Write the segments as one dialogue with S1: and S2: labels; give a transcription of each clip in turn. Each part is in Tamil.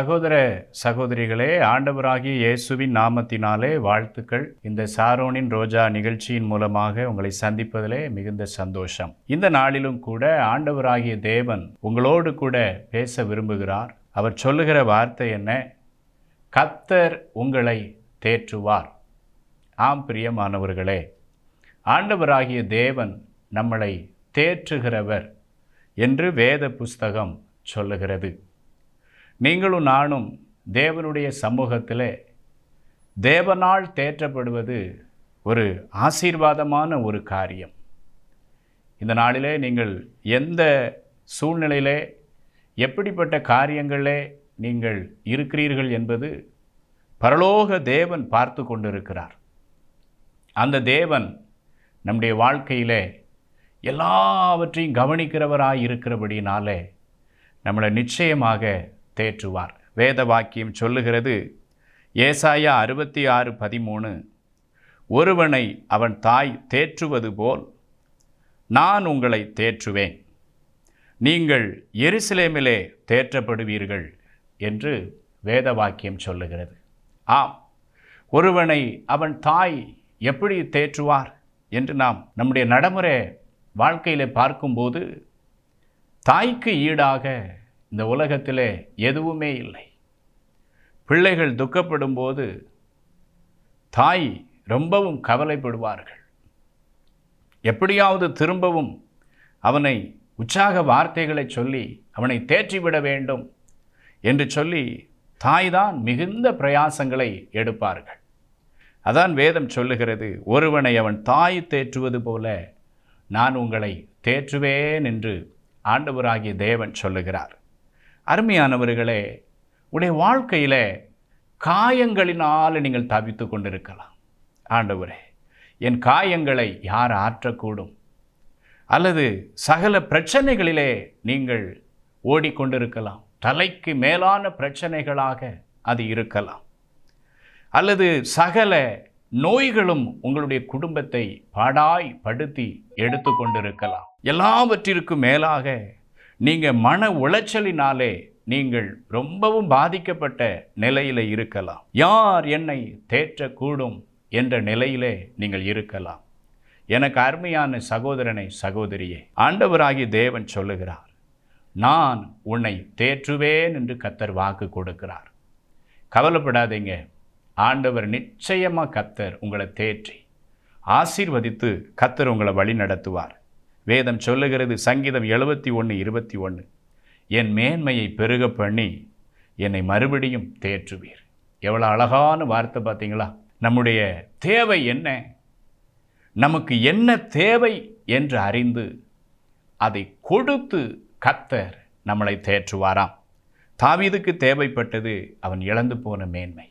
S1: சகோதர சகோதரிகளே ஆண்டவராகிய இயேசுவின் நாமத்தினாலே வாழ்த்துக்கள். இந்த சாரோனின் ரோஜா நிகழ்ச்சியின் மூலமாக உங்களை சந்திப்பதிலே மிகுந்த சந்தோஷம். இந்த நாளிலும் கூட ஆண்டவராகிய தேவன் உங்களோடு கூட பேச விரும்புகிறார். அவர் சொல்லுகிற வார்த்தை என்ன? கத்தர் உங்களை தேற்றுவார். ஆம் பிரியமானவர்களே ஆண்டவராகிய தேவன் நம்மளை தேற்றுகிறவர் என்று வேத புஸ்தகம் சொல்லுகிறது. நீங்களும் நானும் தேவனுடைய சமூகத்தில் தேவனால் தேற்றப்படுவது ஒரு ஆசீர்வாதமான ஒரு காரியம். இந்த நாளிலே நீங்கள் எந்த சூழ்நிலையிலே எப்படிப்பட்ட காரியங்களே நீங்கள் இருக்கிறீர்கள் என்பது பரலோக தேவன் பார்த்து கொண்டிருக்கிறார். அந்த தேவன் நம்முடைய வாழ்க்கையிலே எல்லாவற்றையும் கவனிக்கிறவராக இருக்கிறபடினாலே நம்மளை நிச்சயமாக தேற்றுவார். வேத வாக்கியம் சொல்லுகிறது ஏசாயா அறுபத்தி ஆறு பதிமூணு ஒருவனை அவன் தாய் தேற்றுவது போல் நான் உங்களை தேற்றுவேன். நீங்கள் எருசலேமிலே தேற்றப்படுவீர்கள் என்று வேத வாக்கியம் சொல்லுகிறது. ஆம் ஒருவனை அவன் தாய் எப்படி தேற்றுவார் என்று நாம் நம்முடைய நடைமுறை வாழ்க்கையில் பார்க்கும்போது தாய்க்கு ஈடாக இந்த உலகத்திலே எதுவுமே இல்லை. பிள்ளைகள் துக்கப்படும் போது தாய் ரொம்பவும் கவலைப்படுவார்கள். எப்படியாவது திரும்பவும் அவனை உற்சாக வார்த்தைகளை சொல்லி அவனை தேற்றிவிட வேண்டும் என்று சொல்லி தாய்தான் மிகுந்த பிரயாசங்களை எடுப்பார்கள். அதான் வேதம் சொல்லுகிறது ஒருவனை அவன் தாய் தேற்றுவது போல நான் உங்களை தேற்றுவேன் என்று ஆண்டவராகிய தேவன் சொல்லுகிறார். அருமையானவர்களே உடைய வாழ்க்கையில் காயங்களினால் நீங்கள் தவித்து கொண்டிருக்கலாம். ஆண்டவரே என் காயங்களை யார் ஆற்றக்கூடும்? அல்லது சகல பிரச்சனைகளிலே நீங்கள் ஓடிக்கொண்டிருக்கலாம். தலைக்கு மேலான பிரச்சனைகளாக அது இருக்கலாம். அல்லது சகல நோய்களும் உங்களுடைய குடும்பத்தை பாடாய் படுத்தி எடுத்து கொண்டிருக்கலாம். எல்லாவற்றிற்கும் மேலாக நீங்கள் மன உளைச்சலினாலே நீங்கள் ரொம்பவும் பாதிக்கப்பட்ட நிலையில் இருக்கலாம். யார் என்னை தேற்றக்கூடும் என்ற நிலையிலே நீங்கள் இருக்கலாம். எனக்கு அருமையான சகோதரனை சகோதரியே ஆண்டவராகி தேவன் சொல்லுகிறார் நான் உன்னை தேற்றுவேன் என்று கத்தர் வாக்கு கொடுக்கிறார். கவலைப்படாதீங்க. ஆண்டவர் நிச்சயமாக கத்தர் உங்களை தேற்றி ஆசீர்வதித்து கத்தர் உங்களை வழி நடத்துவார் வேதம் சொல்லுகிறது சங்கீதம் எழுபத்தி ஒன்று இருபத்தி ஒன்று என் மேன்மையை பெருக பண்ணி என்னை மறுபடியும் தேற்றுவீர். எவ்வளோ அழகான வார்த்தை பார்த்தீங்களா? நம்முடைய தேவை என்ன? நமக்கு என்ன தேவை என்று அறிந்து அதை கொடுத்து கத்தர் நம்மளை தேற்றுவாராம். தாவீதுக்கு தேவைப்பட்டது அவன் இழந்து போன மேன்மை.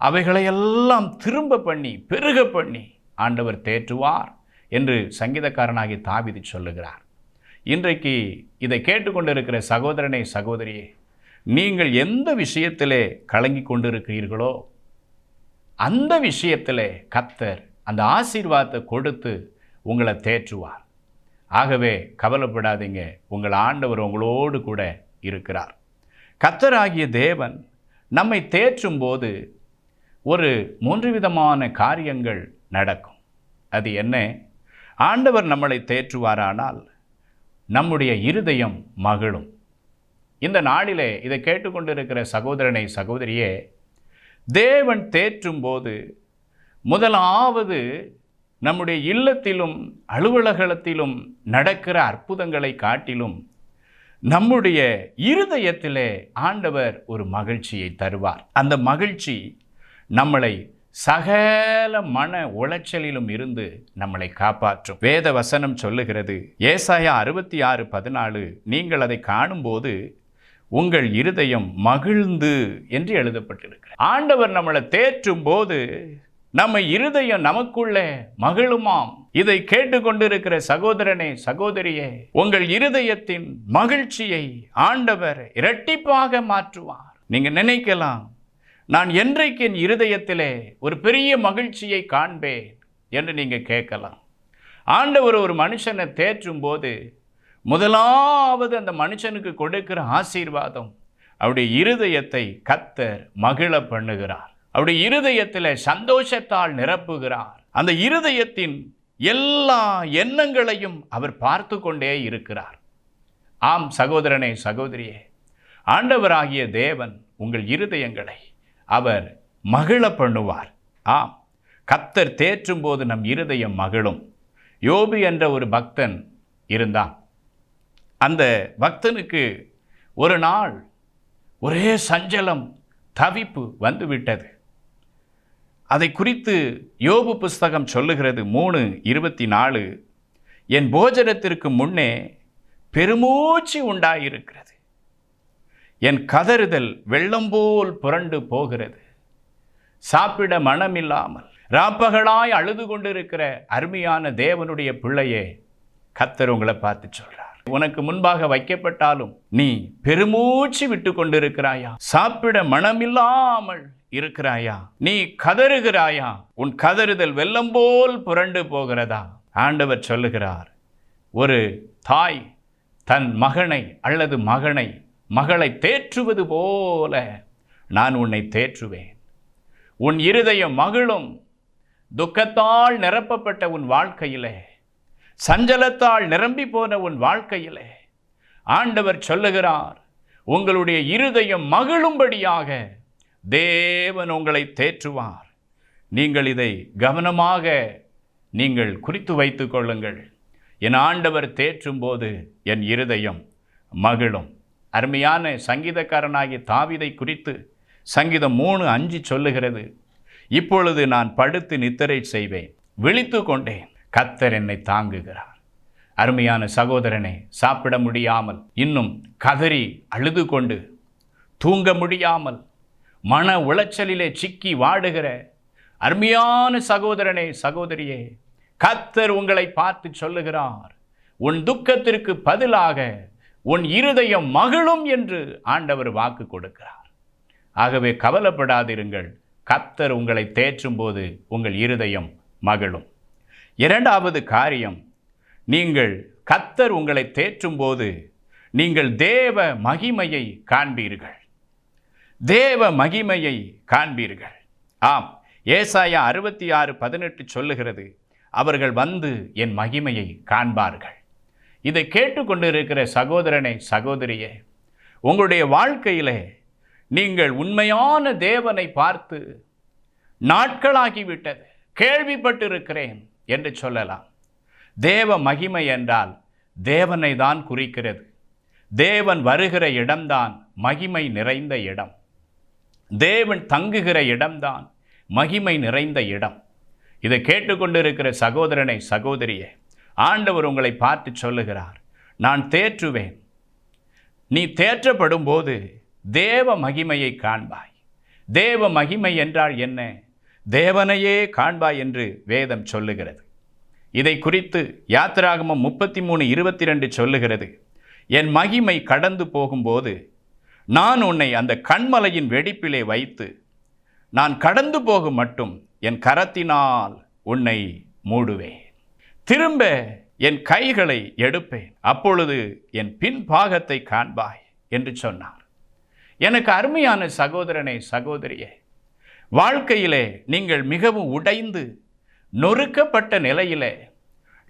S1: அவைகளையெல்லாம் திரும்ப பண்ணி பெருக பண்ணி ஆண்டவர் தேற்றுவார். என்று சங்கீதக்காரனாகி தாவிதி சொல்லுகிறார். இன்றைக்கு இதை கேட்டுக்கொண்டிருக்கிற சகோதரனை சகோதரியே நீங்கள் எந்த விஷயத்திலே கலங்கி கொண்டிருக்கிறீர்களோ அந்த விஷயத்திலே கத்தர் அந்த ஆசீர்வாதத்தை கொடுத்து உங்களை தேற்றுவார். ஆகவே கவலைப்படாதீங்க உங்கள் ஆண்டவர் உங்களோடு கூட இருக்கிறார். கத்தராகிய தேவன் நம்மை தேற்றும் போது ஒரு மூன்று விதமான காரியங்கள் நடக்கும். அது என்ன? ஆண்டவர் நம்மளை தேற்றுவாரானால் நம்முடைய இருதயம் மகிழும். இந்த நாளிலே இதை கேட்டுக்கொண்டிருக்கிற சகோதரனை சகோதரியே தேவன் தேற்றும் போது முதலாவது நம்முடைய இல்லத்திலும் அலுவலகத்திலும் நடக்கிற அற்புதங்களை காட்டிலும் நம்முடைய இருதயத்திலே ஆண்டவர் ஒரு மகிழ்ச்சியை தருவார். அந்த மகிழ்ச்சி நம்மளை சகல மன உளைச்சலிலும் இருந்து நம்மளை காப்பாற்றும். வேத வசனம் சொல்லுகிறது ஏசாயா அறுபத்தி ஆறு பதினாலு நீங்கள் அதை காணும்போது உங்கள் இருதயம் மகிழ்ந்து என்று எழுதப்பட்டிருக்கிறது. ஆண்டவர் நம்மளை தேற்றும் போது நம்ம இருதயம் நமக்குள்ளே மகிழுமாம். இதை கேட்டுக்கொண்டிருக்கிற சகோதரனே சகோதரியே உங்கள் இருதயத்தின் மகிழ்ச்சியை ஆண்டவர் இரட்டிப்பாக மாற்றுவார். நீங்க நினைக்கலாம் நான் என்றைக்கு என் இருதயத்திலே ஒரு பெரிய மகிழ்ச்சியை காண்பேன் என்று நீங்கள் கேட்கலாம். ஆண்டவர் ஒரு மனுஷனை தேற்றும் போது முதலாவது அந்த மனுஷனுக்கு கொடுக்கிற ஆசீர்வாதம் அவருடைய இருதயத்தை கத்தர் மகிழ பண்ணுகிறார். அவருடைய இருதயத்தில் சந்தோஷத்தால் நிரப்புகிறார். அந்த இருதயத்தின் எல்லா எண்ணங்களையும் அவர் பார்த்து கொண்டே இருக்கிறார். ஆம் சகோதரனே சகோதரியே ஆண்டவராகிய தேவன் உங்கள் இருதயங்களை அவர் மகிழ பண்ணுவார். ஆம். கத்தர் தேற்றும் போது நம் இருதயம் மகிழும். யோபு என்ற ஒரு பக்தன் இருந்தான். அந்த பக்தனுக்கு ஒரு நாள் ஒரே சஞ்சலம் தவிப்பு வந்துவிட்டது. அதை குறித்து யோபு புஸ்தகம் சொல்லுகிறது மூணு இருபத்தி நாலு. என் போஜனத்திற்கு முன்னே பெருமூச்சு உண்டாயிருக்கிறது. என் கதறுதல் வெள்ளம் போல் புரண்டு போகிறது. சாப்பிட மனமில்லாமல் ராப்பகலாய் அழுது கொண்டிருக்கிற அருமையான தேவனுடைய பிள்ளையே கத்தர் உங்களை பார்த்து சொல்றார். உனக்கு முன்பாக வைக்கப்பட்டாலும் நீ பெருமூச்சு விட்டு கொண்டிருக்கிறாயா? சாப்பிட மனமில்லாமல் இருக்கிறாயா? நீ கதறுகிறாயா? உன் கதறுதல் வெள்ளம் போல் புரண்டு போகிறதா? ஆண்டவர் சொல்லுகிறார் ஒரு தாய் தன் மகனை அல்லது மகனை மகளை தேற்றுவது போல நான் உன்னை தேற்றுவேன். உன் இருதயம் மகிழும். துக்கத்தால் நிரப்பப்பட்ட உன் வாழ்க்கையிலே சஞ்சலத்தால் நிரம்பி போன உன் வாழ்க்கையிலே ஆண்டவர் சொல்லுகிறார் உங்களுடைய இருதயம் மகிழும்படியாக தேவன் உங்களை தேற்றுவார். நீங்கள் இதை கவனமாக நீங்கள் குறித்து வைத்து கொள்ளுங்கள். என் ஆண்டவர் தேற்றும் போது என் இருதயம் மகிழும். அருமையான சங்கீதக்காரனாகிய தாவிதை குறித்து சங்கீதம் மூணு அஞ்சு சொல்லுகிறது. இப்பொழுது நான் படுத்து நித்திரை செய்வேன். விழித்து கொண்டேன். கத்தர் என்னை தாங்குகிறார். அருமையான சகோதரனே சாப்பிட முடியாமல் இன்னும் கதறி அழுது கொண்டு தூங்க முடியாமல் மன உளைச்சலிலே சிக்கி வாடுகிற அருமையான சகோதரனே சகோதரியே கத்தர் உங்களை பார்த்து சொல்லுகிறார். உன் துக்கத்திற்கு பதிலாக உன் இருதயம் மகிழும் என்று ஆண்டவர் வாக்கு கொடுக்கிறார். ஆகவே கவலைப்படாதிருங்கள். கத்தர் உங்களை தேற்றும் போது உங்கள் இருதயம் மகிழும். இரண்டாவது காரியம் நீங்கள் கத்தர் உங்களை தேற்றும் போது நீங்கள் தேவ மகிமையை காண்பீர்கள். தேவ மகிமையை காண்பீர்கள். ஆம் ஏசாயா அறுபத்தி ஆறு பதினெட்டு சொல்லுகிறது அவர்கள் வந்து என் மகிமையை காண்பார்கள். இதை கேட்டுக்கொண்டிருக்கிற சகோதரனை சகோதரியே உங்களுடைய வாழ்க்கையிலே நீங்கள் உண்மையான தேவனை பார்த்து நாட்களாகிவிட்டது கேள்விப்பட்டிருக்கிறேன் என்று சொல்லலாம். தேவ மகிமை என்றால் தேவனை தான் குறிக்கிறது. தேவன் வருகிற இடம்தான் மகிமை நிறைந்த இடம். தேவன் தங்குகிற இடம்தான் மகிமை நிறைந்த இடம். இதை கேட்டுக்கொண்டிருக்கிற சகோதரனை சகோதரியே ஆண்டவர் உங்களை பார்த்து சொல்லுகிறார். நான் தேற்றுவேன். நீ தேற்றப்படும் போது தேவ மகிமையை காண்பாய். தேவ மகிமை என்றால் என்ன? தேவனையே காண்பாய் என்று வேதம் சொல்லுகிறது. இதை குறித்து யாத்திராகமம் முப்பத்தி மூணு இருபத்தி ரெண்டு சொல்லுகிறது. என் மகிமை கடந்து போகும்போது நான் உன்னை அந்த கண்மலையின் வெடிப்பிலே வைத்து நான் கடந்து போகும் மட்டும் என் கரத்தினால் உன்னை மூடுவேன். திரும்ப என் கைகளை எடுப்பேன். அப்பொழுது என் பின்பாகத்தை காண்பாய் என்று சொன்னார். எனக்கு அருமையான சகோதரனே சகோதரியே வாழ்க்கையிலே நீங்கள் மிகவும் உடைந்து நொறுக்கப்பட்ட நிலையிலே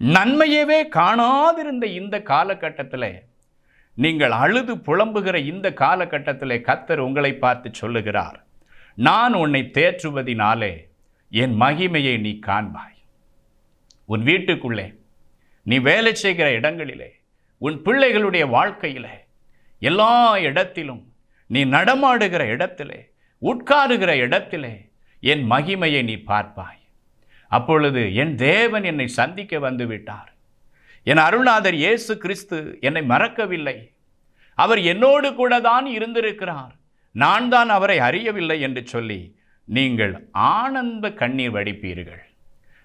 S1: நன்மையவே காணாதிருந்த இந்த காலகட்டத்தில் நீங்கள் அழுது புலம்புகிற இந்த காலகட்டத்தில் கத்தர் உங்களை பார்த்து சொல்லுகிறார். நான் உன்னை தேற்றுவதினாலே என் மகிமையை நீ காண்பாய். உன் வீட்டுக்குள்ளே நீ வேலை செய்கிற இடங்களிலே உன் பிள்ளைகளுடைய வாழ்க்கையிலே எல்லா இடத்திலும் நீ நடமாடுகிற இடத்திலே உட்காருகிற இடத்திலே என் மகிமையை நீ பார்ப்பாய். அப்பொழுது என் தேவன் என்னை சந்திக்க வந்து விட்டார். என் அருள்நாதர் இயேசு கிறிஸ்து என்னை மறக்கவில்லை. அவர் என்னோடு கூட தான் இருந்திருக்கிறார். நான் தான் அவரை அறியவில்லை என்று சொல்லி நீங்கள் ஆனந்த கண்ணீர் வடிப்பீர்கள்.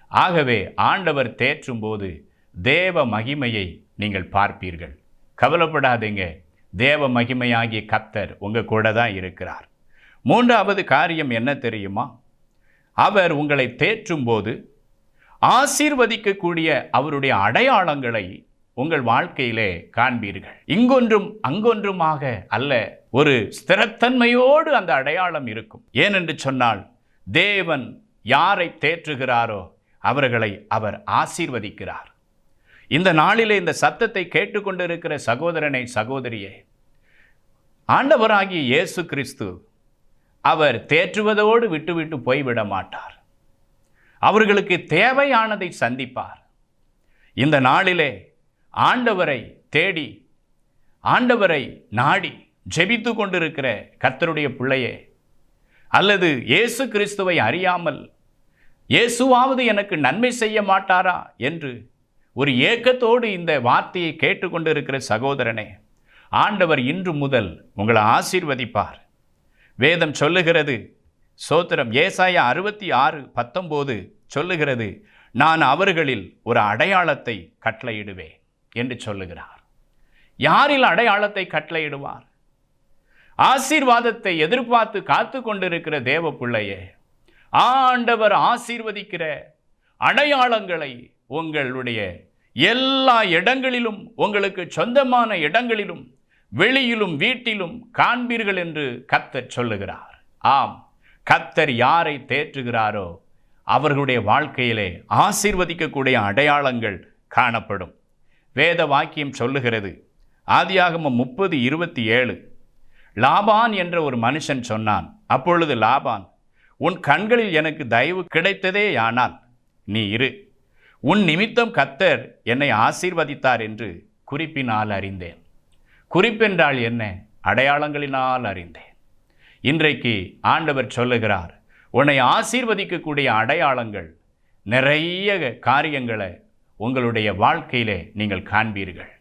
S1: ஆகவே ஆண்டவர் தேற்றும் போது தேவ மகிமையை நீங்கள் பார்ப்பீர்கள். கவலைப்படாதீங்க. தேவ மகிமையாகிய கத்தர் உங்கள் கூட தான் இருக்கிறார். மூன்றாவது காரியம் என்ன தெரியுமா? அவர் உங்களை தேற்றும் போது ஆசீர்வதிக்கக்கூடிய அவருடைய அடையாளங்களை உங்கள் வாழ்க்கையிலே காண்பீர்கள். இங்கொன்றும் அங்கொன்றுமாக அல்ல ஒரு ஸ்திரத்தன்மையோடு அந்த அடையாளம் இருக்கும். ஏனென்று சொன்னால் தேவன் யாரை தேற்றுகிறாரோ அவர்களை அவர் ஆசீர்வதிக்கிறார். இந்த நாளிலே இந்த சத்தத்தை கேட்டுக்கொண்டிருக்கிற சகோதரனை சகோதரியே ஆண்டவராகிய இயேசு கிறிஸ்து அவர் தேற்றுவதோடு விட்டுவிட்டு போய்விட மாட்டார். அவர்களுக்கு தேவையானதை சந்திப்பார். இந்த நாளிலே ஆண்டவரை தேடி ஆண்டவரை நாடி ஜெபித்து கொண்டிருக்கிற கர்த்தருடைய பிள்ளையே அல்லது இயேசு கிறிஸ்துவை அறியாமல் இயேசுவாவது எனக்கு நன்மை செய்ய மாட்டாரா என்று ஒரு ஏக்கத்தோடு இந்த வார்த்தையை கேட்டுக்கொண்டிருக்கிற சகோதரனே ஆண்டவர் இன்று முதல் உங்களை ஆசீர்வதிப்பார். வேதம் சொல்லுகிறது சோத்திரம் ஏசாயா அறுபத்தி ஆறு பத்தொம்போது சொல்லுகிறது நான் அவர்களில் ஒரு அடையாளத்தை கட்டளையிடுவேன் என்று சொல்லுகிறார். யாரில் அடையாளத்தை கட்டளையிடுவார்? ஆசீர்வாதத்தை எதிர்பார்த்து காத்து கொண்டிருக்கிற தேவ பிள்ளையே ஆண்டவர் ஆசீர்வதிக்கிற அடையாளங்களை உங்களுடைய எல்லா இடங்களிலும் உங்களுக்கு சொந்தமான இடங்களிலும் வெளியிலும் வீட்டிலும் காண்பீர்கள் என்று கத்தர் சொல்லுகிறார். ஆம் கத்தர் யாரை தேற்றுகிறாரோ அவர்களுடைய வாழ்க்கையிலே ஆசீர்வதிக்கக்கூடிய அடையாளங்கள் காணப்படும். வேத வாக்கியம் சொல்லுகிறது ஆதியாகமம் முப்பது இருபத்தி ஏழு. லாபான் என்ற ஒரு மனுஷன் சொன்னான் அப்பொழுது லாபான் உன் கண்களில் எனக்கு தயவு கிடைத்ததே ஆனால் நீ இரு. உன் நிமித்தம் கத்தர் என்னை ஆசீர்வதித்தார் என்று குறிப்பினால் அறிந்தேன். குறிப்பென்றால் என்ன? அடையாளங்களினால் அறிந்தேன். இன்றைக்கு ஆண்டவர் சொல்லுகிறார் உன்னை ஆசீர்வதிக்கக்கூடிய அடையாளங்கள் நிறைய காரியங்களை உங்களுடைய வாழ்க்கையிலே நீங்கள் காண்பீர்கள்.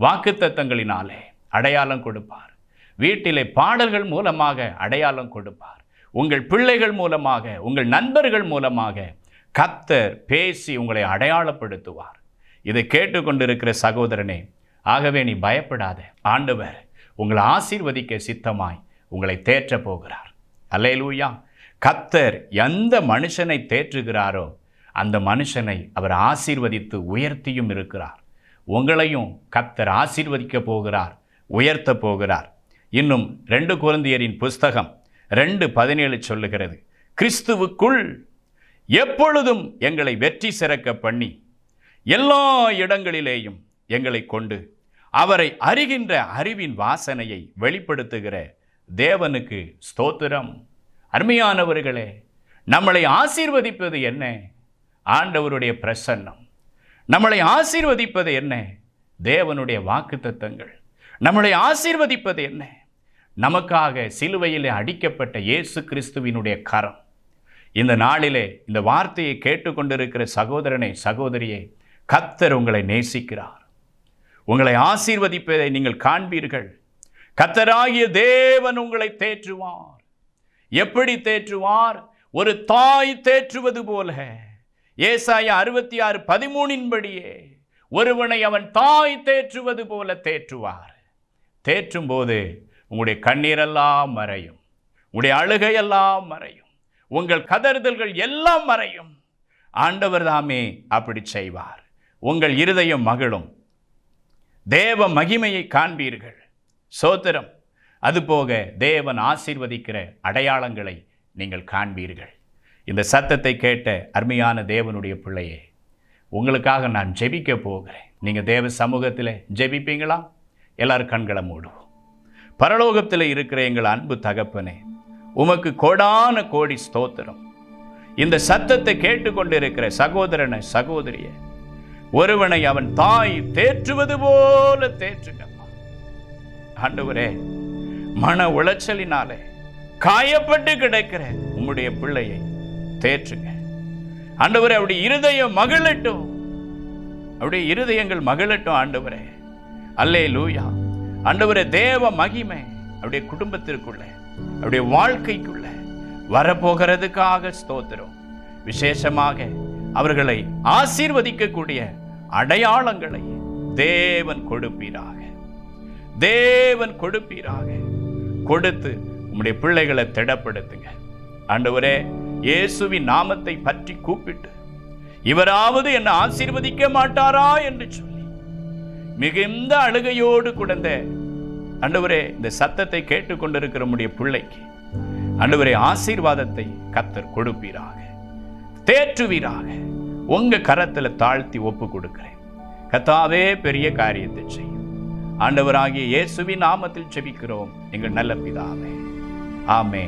S1: வாக்குத்தத்தங்களினாலே அடையாளம் கொடுப்பார். வீட்டிலே பாடல்கள் மூலமாக அடையாளம் கொடுப்பார். உங்கள் பிள்ளைகள் மூலமாக உங்கள் நண்பர்கள் மூலமாக கத்தர் பேசி உங்களை அடையாளப்படுத்துவார். இதை கேட்டுக்கொண்டிருக்கிற சகோதரனே ஆகவே நீ பயப்படாத. ஆண்டவர் உங்களை ஆசீர்வதிக்க சித்தமாய் உங்களை தேற்றப் போகிறார். அல்லேலூயா. கத்தர் எந்த மனுஷனை தேற்றுகிறாரோ அந்த மனுஷனை அவர் ஆசீர்வதித்து உயர்த்தியும் இருக்கிறார். உங்களையும் கத்தர் ஆசீர்வதிக்க போகிறார் உயர்த்த போகிறார். இன்னும் ரெண்டு குழந்தையரின் புஸ்தகம் ரெண்டு பதினேழு சொல்லுகிறது. கிறிஸ்துவுக்குள் எப்பொழுதும் எங்களை வெற்றி சிறக்க பண்ணி எல்லா இடங்களிலேயும் எங்களை கொண்டு அவரை அறிகின்ற அறிவின் வாசனையை வெளிப்படுத்துகிற தேவனுக்கு ஸ்தோத்திரம். அருமையானவர்களே நம்மளை ஆசீர்வதிப்பது என்ன? ஆண்டவருடைய பிரசன்னம். நம்மளை ஆசீர்வதிப்பது என்ன? தேவனுடைய வாக்குத்தத்தங்கள். நம்மளை ஆசீர்வதிப்பது என்ன? நமக்காக சிலுவையிலே அடிக்கப்பட்ட இயேசு கிறிஸ்துவினுடைய கரம். இந்த நாளிலே இந்த வார்த்தையை கேட்டுக்கொண்டிருக்கிற சகோதரனை சகோதரியை கத்தர் உங்களை நேசிக்கிறார். உங்களை ஆசீர்வதிப்பதை நீங்கள் காண்பீர்கள். கத்தராகிய தேவன் உங்களை தேற்றுவார். எப்படி தேற்றுவார்? ஒரு தாய் தேற்றுவது போல. ஏசாயா அறுபத்தி ஆறு பதிமூணின்படியே ஒருவனை அவன் தாய் தேற்றுவது போல தேற்றுவார். தேற்றும் போது உங்களுடைய கண்ணீரெல்லாம் மறையும். உங்களுடைய அழுகையெல்லாம் மறையும். உங்கள் கதறுதல்கள் எல்லாம் மறையும். ஆண்டவர் தாமே அப்படி செய்வார். உங்கள் இருதயம் மகிழும். தேவ மகிமையை காண்பீர்கள். சோத்திரம். அதுபோக தேவன் ஆசீர்வதிக்கிற அடையாளங்களை நீங்கள் காண்பீர்கள். இந்த சத்தத்தை கேட்ட அருமையான தேவனுடைய பிள்ளையே உங்களுக்காக நான் ஜெபிக்க போகிறேன். நீங்கள் தேவ சமூகத்தில் ஜெபிப்பீங்களா? எல்லாரும் கண்களை மூடுவோம். பரலோகத்தில் இருக்கிற எங்கள் அன்பு தகப்பனே உமக்கு கோடான கோடி ஸ்தோத்திரம். இந்த சத்தத்தை கேட்டுக்கொண்டிருக்கிற சகோதரனை சகோதரிய ஒருவனை அவன் தாய் தேற்றுவது போல தேற்றுங்கப்பா. ஆண்டவரே மன உளைச்சலினாலே காயப்பட்டு கிடக்கிற உம்முடைய பிள்ளையை தேற்றுங்க. ஆண்டவரே அவருடைய இருதயம் மகிழட்டும். அவருடைய இருதயங்கள் மகிழட்டும் ஆண்டவரே. அல்லே லூயா அண்டவரே தேவ மகிமை அவருடைய குடும்பத்திற்குள்ள அவருடைய வாழ்க்கைக்குள்ள வரப்போகிறதுக்காக ஸ்தோத்திரம். விசேஷமாக அவர்களை ஆசீர்வதிக்கக்கூடிய அடையாளங்களை தேவன் கொடுப்பீராக. தேவன் கொடுப்பீராக. கொடுத்து உம்முடைய பிள்ளைகளை திடப்படுத்துங்க. ஆண்டவரே இயேசுவின் நாமத்தை பற்றி கூப்பிட்டு இவராவது என்னை ஆசீர்வதிக்க மாட்டாரா என்று சொல்லி மிகுந்த அழுகையோடு குடந்த அண்டவரே இந்த சத்தத்தை கேட்டுக்கொண்டிருக்கிற நம்முடைய பிள்ளைக்கு அண்டவரே ஆசீர்வாதத்தை கத்தர் கொடுப்பீராக. தேற்றுவீராக. உங்க கரத்துல தாழ்த்தி ஒப்பு கொடுக்கிறேன். கத்தாவே பெரிய காரியத்தை செய்யும். ஆண்டவராகிய இயேசுவின் நாமத்தில் செபிக்கிறோம். எங்கள் நல்ல பிதாவே. ஆமே